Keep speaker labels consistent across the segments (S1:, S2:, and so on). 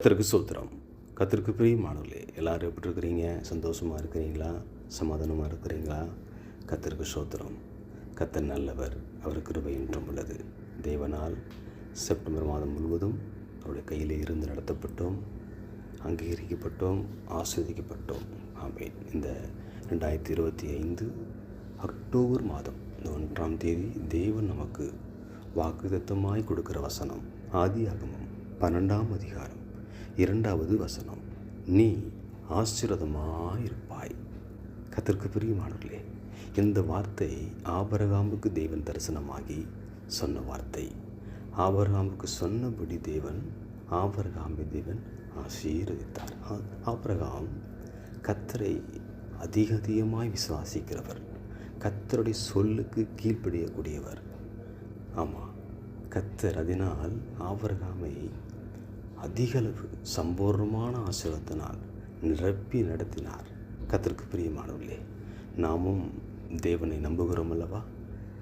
S1: கத்திற்கு சூத்திரம். கத்திற்கு பிரியமானவர்களே எல்லோரும் எப்படி இருக்கிறீங்க? சந்தோஷமாக இருக்கிறீங்களா? சமாதானமாக இருக்கிறீங்களா? கத்திற்கு சோத்திரம். கத்தர் நல்லவர் அவர் கிருபை என்றும் உள்ளது. தேவனால் செப்டம்பர் மாதம் முழுவதும் அவருடைய கையில் இருந்து நடத்தப்பட்டோம் அங்கீகரிக்கப்பட்டோம் ஆஸ்வதிக்கப்பட்டோம் ஆமேன். இந்த ரெண்டாயிரத்தி இருபத்தி ஐந்து அக்டோபர் மாதம் இந்த ஒன்றாம் தேதி தேவன் நமக்கு வாக்குதத்தமாய் கொடுக்கிற வசனம் ஆதியாகமம் பன்னெண்டாம் அதிகாரம். இரண்டாவது வசனம் நீ ஆசீர்வாதமாயிருப்பாய். கத்திற்கு பிரியமானவர்களே இந்த வார்த்தை ஆபரகாமுக்கு தேவன் தரிசனமாகி சொன்ன வார்த்தை. ஆபரகாமுக்கு சொன்னபடி தேவன் ஆபரகாமை தேவன் ஆசீர்வதித்தார். ஆ- கத்தரை அதிக அதிகமாய் விசுவாசிக்கிறவர். கத்தருடைய சொல்லுக்கு கீழ்ப்படியக்கூடியவர். ஆமாம் கத்தர் அதனால் ஆபரகாமை அதிகளவு சம்பூர்ணமான ஆசீர்வாதத்தினால் நிரப்பி நடத்தினார். கத்திற்கு பிரியமானவர்களே நாமும் தேவனை நம்புகிறோம் அல்லவா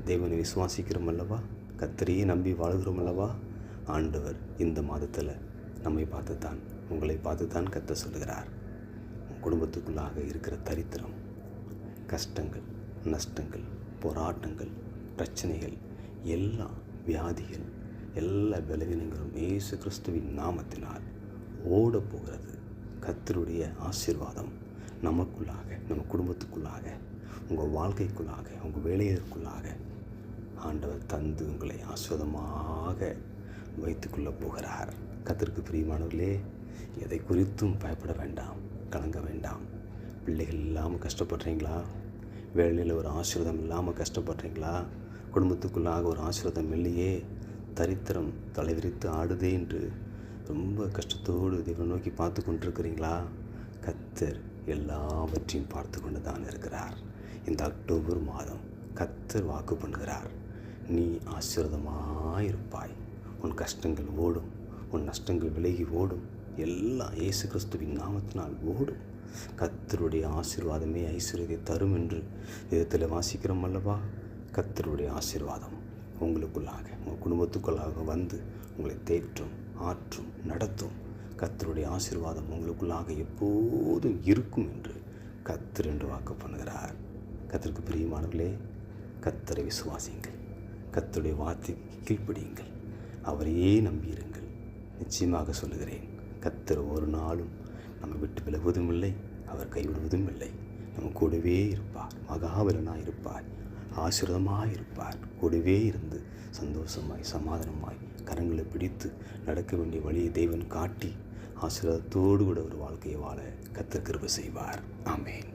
S1: தேவனை விசுவாசிக்கிறோம் அல்லவா கத்திரியை நம்பி வாழ்கிறோம் அல்லவா ஆண்டவர் இந்த மாதத்தில் நம்மை பார்த்து தான் உங்களை பார்த்து தான் கத்த சொல்லுகிறார். உன் குடும்பத்துக்குள்ளாக இருக்கிற தரித்திரம் கஷ்டங்கள் நஷ்டங்கள் போராட்டங்கள் பிரச்சனைகள் எல்லா வியாதிகள் எல்லா பலவீனங்களும் இயேசு கிறிஸ்துவின் நாமத்தினால் ஓடப்போகிறது. கர்த்தருடைய ஆசீர்வாதம் நமக்குள்ளாக நம்ம குடும்பத்துக்குள்ளாக உங்கள் வாழ்க்கைக்குள்ளாக உங்கள் வேலையிற்குள்ளாக ஆண்டவர் தந்து உங்களை ஆஸ்வதமாக வைத்துக்கொள்ளப் போகிறார். கத்திற்கு பிரியமானவர்களே எதை குறித்தும் பயப்பட வேண்டாம் கலங்க வேண்டாம். பிள்ளைகள் இல்லாமல் கஷ்டப்படுறீங்களா? வேலையில் ஒரு ஆசீர்வாதம் இல்லாமல் கஷ்டப்படுறீங்களா? குடும்பத்துக்குள்ளாக ஒரு ஆசீர்வாதம் இல்லையே. தரித்திரம் தலைவிரித்து ஆடுதே என்று ரொம்ப கஷ்டத்தோடு தேவனை நோக்கி பார்த்து கொண்டிருக்கிறீங்களா? கத்தர் எல்லாவற்றையும் பார்த்து கொண்டு தான் இருக்கிறார். இந்த அக்டோபர் மாதம் கத்தர் வாக்கு பண்ணுகிறார். நீ ஆசீர்வாதமாக இருப்பாய். உன் கஷ்டங்கள் ஓடும். உன் நஷ்டங்கள் விலகி ஓடும். எல்லாம் இயேசு கிறிஸ்துவின் நாமத்தினால் ஓடும். கத்தருடைய ஆசீர்வாதமே ஐஸ்வர்யத்தை தரும் என்று விதத்தில் வாசிக்கிறோம் அல்லவா? கத்தருடைய ஆசீர்வாதம். உங்களுக்குள்ளாக உங்கள் குடும்பத்துக்குள்ளாக வந்து உங்களை தேற்றும் ஆற்றும் நடத்தும். கத்தருடைய ஆசீர்வாதம் உங்களுக்குள்ளாக எப்போதும் இருக்கும் என்று கத்தர் என்று வாக்கு பண்ணுகிறார். கத்தருக்கு பிரியமானவர்களே கத்தரை விசுவாசியுங்கள். கத்தருடைய வார்த்தைக்கு கீழ்ப்படியுங்கள். அவரையே நம்பியிருங்கள். நிச்சயமாக சொல்லுகிறேன் கத்தர் ஒரு நாளும் நம்ம விட்டு விலகுவதும் இல்லை அவர் கைவிடுவதும் இல்லை நம்ம கூடவே இருப்பார் மகாபலனாக இருப்பார். ஆசிரதமாக இருப்பார் கூடவே இருந்து சந்தோஷமாய் சமாதானமாய் கரங்களை பிடித்து நடக்க வேண்டிய வழியை தேவன் காட்டி ஆசீர்வாதத்தோடு கூட ஒரு வாழ்க்கையை வாழ கத்தர் செய்வார். ஆமேன்.